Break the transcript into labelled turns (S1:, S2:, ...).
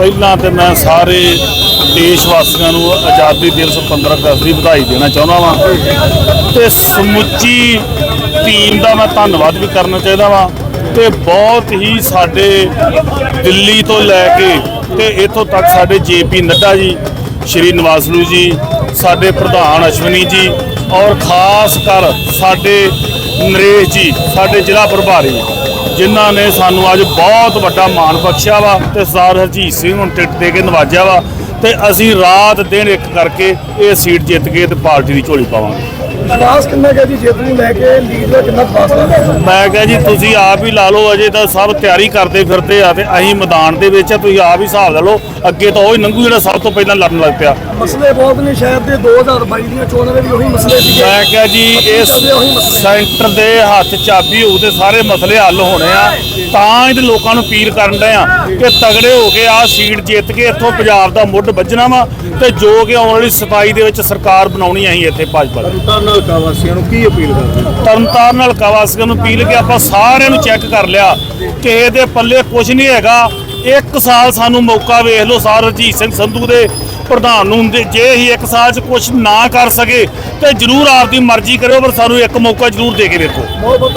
S1: ਪਹਿਲਾਂ ਤੇ ਮੈਂ ਸਾਰੇ ਦੇਸ਼ ਵਾਸੀਆਂ ਨੂੰ ਆਜ਼ਾਦੀ ਦਿਵਸ 15 ਅਗਸਤ ਦੀ ਵਧਾਈ ਦੇਣਾ ਚਾਹੁੰਦਾ ਵਾਂ। ਤੇ ਸਮੁੱਚੀ ਟੀਮ ਦਾ ਮੈਂ ਧੰਨਵਾਦ ਵੀ ਕਰਨਾ ਚਾਹੀਦਾ ਵਾਂ। ਤੇ ਬਹੁਤ ਹੀ ਸਾਡੇ ਦਿੱਲੀ ਤੋਂ ਲੈ ਕੇ ਤੇ ਇੱਥੋਂ ਤੱਕ ਸਾਡੇ ਜੇਪੀ ਨੱਡਾ ਜੀ, ਸ਼੍ਰੀ ਨਵਾਜ਼ਲੂ ਜੀ, ਸਾਡੇ ਪ੍ਰਧਾਨ ਅਸ਼ਵਨੀ ਜੀ ਔਰ ਖਾਸ ਕਰ ਸਾਡੇ ਨਰੇਸ਼ ਜੀ, ਸਾਡੇ ਜ਼ਿਲ੍ਹਾ ਪ੍ਰਭਾਰੀ ਜਿਨ੍ਹਾਂ ਨੇ ਸਾਨੂੰ ਅੱਜ ਬਹੁਤ ਵੱਡਾ ਮਾਣ ਬਖਸ਼ਿਆ ਵਾ ਤੇ ਸਰਦਾਰ ਹਰਜੀਤ ਸਿੰਘ ਨੂੰ ਟਿਕਟ ਦੇ ਕੇ ਨਵਾਜਿਆ ਵਾ ਤੇ ਅਸੀਂ ਰਾਤ ਦਿਨ ਇੱਕ ਕਰਕੇ ਇਹ ਸੀਟ ਜਿੱਤ ਕੇ ਤੇ ਪਾਰਟੀ ਦੀ ਝੋਲੀ ਪਾਵਾਂਗੇ।
S2: ਵਿਸ਼ਵਾਸ ਕਿੰਨਾ ਕਿ ਜੀ ਜਿੱਤ ਨੂੰ ਲੈ ਕੇ? ਲੀਡ ਦਾ ਕਿੰਨਾ ਫਾਸਲਾ
S1: ਮੈਂ ਕਿਹਾ ਜੀ ਤੁਸੀਂ ਆਪ ਹੀ ਲਾ ਲਓ ਅਜੇ ਤਾਂ ਸਭ ਤਿਆਰੀ ਕਰਦੇ ਫਿਰਦੇ ਆ ਤੇ ਅਸੀਂ ਮੈਦਾਨ ਦੇ ਵਿੱਚ ਆ ਤੁਸੀਂ ਆਪ ਹੀ ਹਿਸਾਬ ਲਾ ਲਓ। ਅੱਗੇ ਤਾਂ ਉਹ ਹੀ ਨੰਗੂ ਜਿਹੜਾ ਸਭ ਤੋਂ ਪਹਿਲਾਂ ਲੜਨ ਲੱਗ ਪਿਆ।
S2: ਮਸਲੇ ਬਹੁਤ ਨੇ ਸ਼ਹਿਰ ਦੇ 2022 ਦੀਆਂ ਚੋਣਾਂ ਦੇ ਵੀ ਉਹੀ ਮਸਲੇ ਸੀਗੇ।
S1: ਮੈਂ ਕਿਹਾ ਜੀ ਇਸ ਸੈਂਟਰ ਦੇ ਹੱਥ ਚਾਬੀ ਹੋਊ ਤੇ ਸਾਰੇ ਮਸਲੇ ਹੱਲ ਹੋਣੇ ਆ। ਤਾਂ ਇਹਦੇ ਲੋਕਾਂ ਨੂੰ ਅਪੀਲ ਕਰਨ ਦੇ ਆ ਕਿ ਤਗੜੇ ਹੋ ਕੇ ਆ ਸੀਟ ਜਿੱਤ ਕੇ ਇੱਥੋਂ ਪੰਜਾਬ ਦਾ ਮੁੱਢ ਵੱਜਣਾ ਵਾ ਤੇ ਜੋ ਕਿ ਆਉਣ ਵਾਲੀ 27 ਦੇ ਵਿੱਚ ਸਰਕਾਰ ਬਣਾਉਣੀ ਅਸੀਂ ਇੱਥੇ ਭਾਜਪਾ ਦੀ।
S3: ਤਰਨਤਾਰਨ ਹਲਕਾ ਵਾਸੀਆਂ ਨੂੰ ਕੀ ਅਪੀਲ ਕਰਦੇ?
S1: ਤਰਨਤਾਰਨ ਹਲਕਾ ਵਾਸੀਆਂ ਨੂੰ ਅਪੀਲ ਕਿ ਆਪਾਂ ਸਾਰਿਆਂ ਨੂੰ ਚੈੱਕ ਕਰ ਲਿਆ। ਕਿਸੇ ਦੇ ਪੱਲੇ ਕੁਝ ਨਹੀਂ ਹੈਗਾ। ਇੱਕ ਸਾਲ ਸਾਨੂੰ ਮੌਕਾ ਵੇਖ ਲਓ ਸਾਰ ਰਜੀਤ ਸਿੰਘ ਸੰਧੂ ਦੇ ਪ੍ਰਧਾਨ ਨੂੰ ਦੇ- ਜੇ ਹੀ ਇੱਕ ਸਾਲ 'ਚ ਕੁਝ ਨਾ ਕਰ ਸਕੇ ਤੇ ਜਰੂਰ ਆਪਦੀ ਮਰਜ਼ੀ ਕਰਿਓ, ਪਰ ਸਾਨੂੰ ਇੱਕ ਮੌਕਾ ਜਰੂਰ ਦੇ ਕੇ ਵੇਖੋ।
S2: ਬਹੁਤ